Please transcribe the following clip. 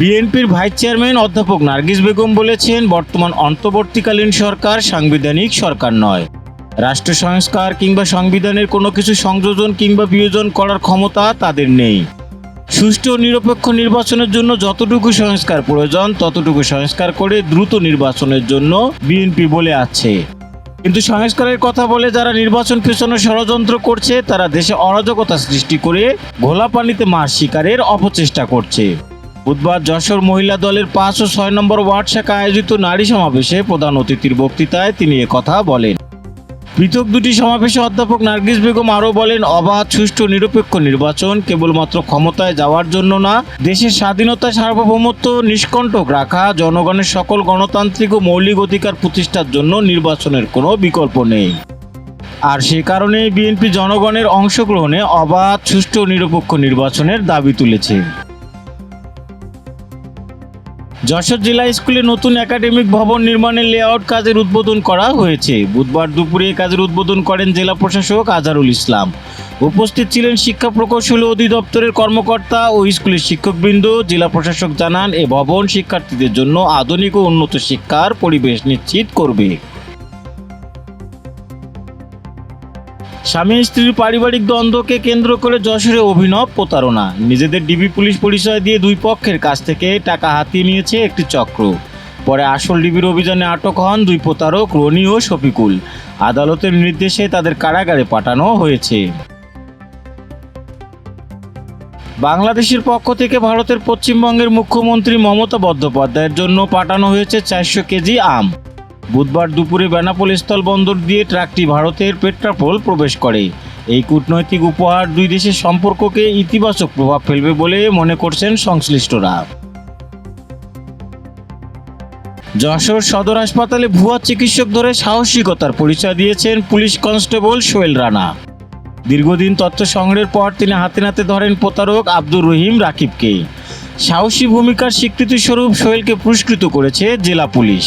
বিএনপির vice chairman অধ্যাপক নার্গিস বেগম বলেছেন, বর্তমান অন্তর্বর্তীকালীন সরকার সাংবিধানিক সরকার নয়। রাষ্ট্র সংস্কার কিংবা সংবিধানের কোনো কিছু সংযোজন কিংবা বিয়োজন করার ক্ষমতা তাদের নেই। সুষ্ঠু নিরপেক্ষ নির্বাচনের জন্য যতটুকু সংস্কার প্রয়োজন, ততটুকু সংস্কার করে দ্রুত নির্বাচনের জন্য বিএনপি বলে আছে। কিন্তু সংস্কারের কথা বলে যারা নির্বাচন পেছনে ষড়যন্ত্র করছে, তারা দেশে অরাজকতা সৃষ্টি করে ঘোলা পানিতে মাছ শিকারের অপচেষ্টা করছে। বুধবার যশোর মহিলা দলের পাঁচ ও ছয় নম্বর ওয়ার্ড শাখা আয়োজিত নারী সমাবেশে প্রধান অতিথির বক্তৃতায় তিনি কথা বলেন। পৃথক দুটি সমাবেশে অধ্যাপক নার্গিস বেগম আরও বলেন, অবাধ, সুষ্ঠু, নিরপেক্ষ নির্বাচন কেবলমাত্র ক্ষমতায় যাওয়ার জন্য না, দেশের স্বাধীনতা সার্বভৌমত্ব নিষ্কণ্টক রাখা, জনগণের সকল গণতান্ত্রিক ও মৌলিক অধিকার প্রতিষ্ঠার জন্য নির্বাচনের কোনো বিকল্প নেই। আর সে কারণেই বিএনপি জনগণের অংশগ্রহণে অবাধ, সুষ্ঠু নিরপেক্ষ নির্বাচনের দাবি তুলেছে। যশোর জেলা স্কুলে নতুন একাডেমিক ভবন নির্মাণের লেআউট কাজের উদ্বোধন করা হয়েছে। বুধবার দুপুরে কাজের উদ্বোধন করেন জেলা প্রশাসক আজারুল ইসলাম। উপস্থিত ছিলেন শিক্ষা প্রকৌশলী অধিদপ্তরের কর্মকর্তা ও স্কুলের শিক্ষকবৃন্দ। জেলা প্রশাসক জানান, এ ভবন শিক্ষার্থীদের জন্য আধুনিক ও উন্নত শিক্ষার পরিবেশ নিশ্চিত করবে। স্বামী স্ত্রীর পারিবারিক দ্বন্দ্বকে কেন্দ্র করে যশোরে অভিনব প্রতারণা। নিজেদের ডিবি পুলিশ পরিচয় দিয়ে দুই পক্ষের কাছ থেকে টাকা হাতিয়ে নিয়েছে একটি চক্র। পরে আসল ডিবির অভিযানে আটক হন দুই প্রতারক রনি ও শফিকুল। আদালতের নির্দেশে তাদের কারাগারে পাঠানো হয়েছে। বাংলাদেশের পক্ষ থেকে ভারতের পশ্চিমবঙ্গের মুখ্যমন্ত্রী মমতা বন্দ্যোপাধ্যায়ের জন্য পাঠানো হয়েছে চারশো কেজি আম। বুধবার দুপুরে বেনাপোল স্থলবন্দর দিয়ে ট্রাকটি ভারতের পেট্রাপোল প্রবেশ করে। এই কূটনৈতিক উপহার দুই দেশের সম্পর্ককে ইতিবাচক প্রভাব ফেলবে বলে মনে করছেন সংশ্লিষ্টরা। যশোর সদর হাসপাতালে ভুয়া চিকিৎসক ধরে সাহসিকতার পরিচয় দিয়েছেন পুলিশ কনস্টেবল সোহেল রানা। দীর্ঘদিন তথ্য সংগ্রহের পর তিনি হাতে নাতে ধরেন প্রতারক আব্দুর রহিম রাকিবকে। সাহসী ভূমিকার স্বীকৃতিস্বরূপ সোহেলকে পুরস্কৃত করেছে জেলা পুলিশ।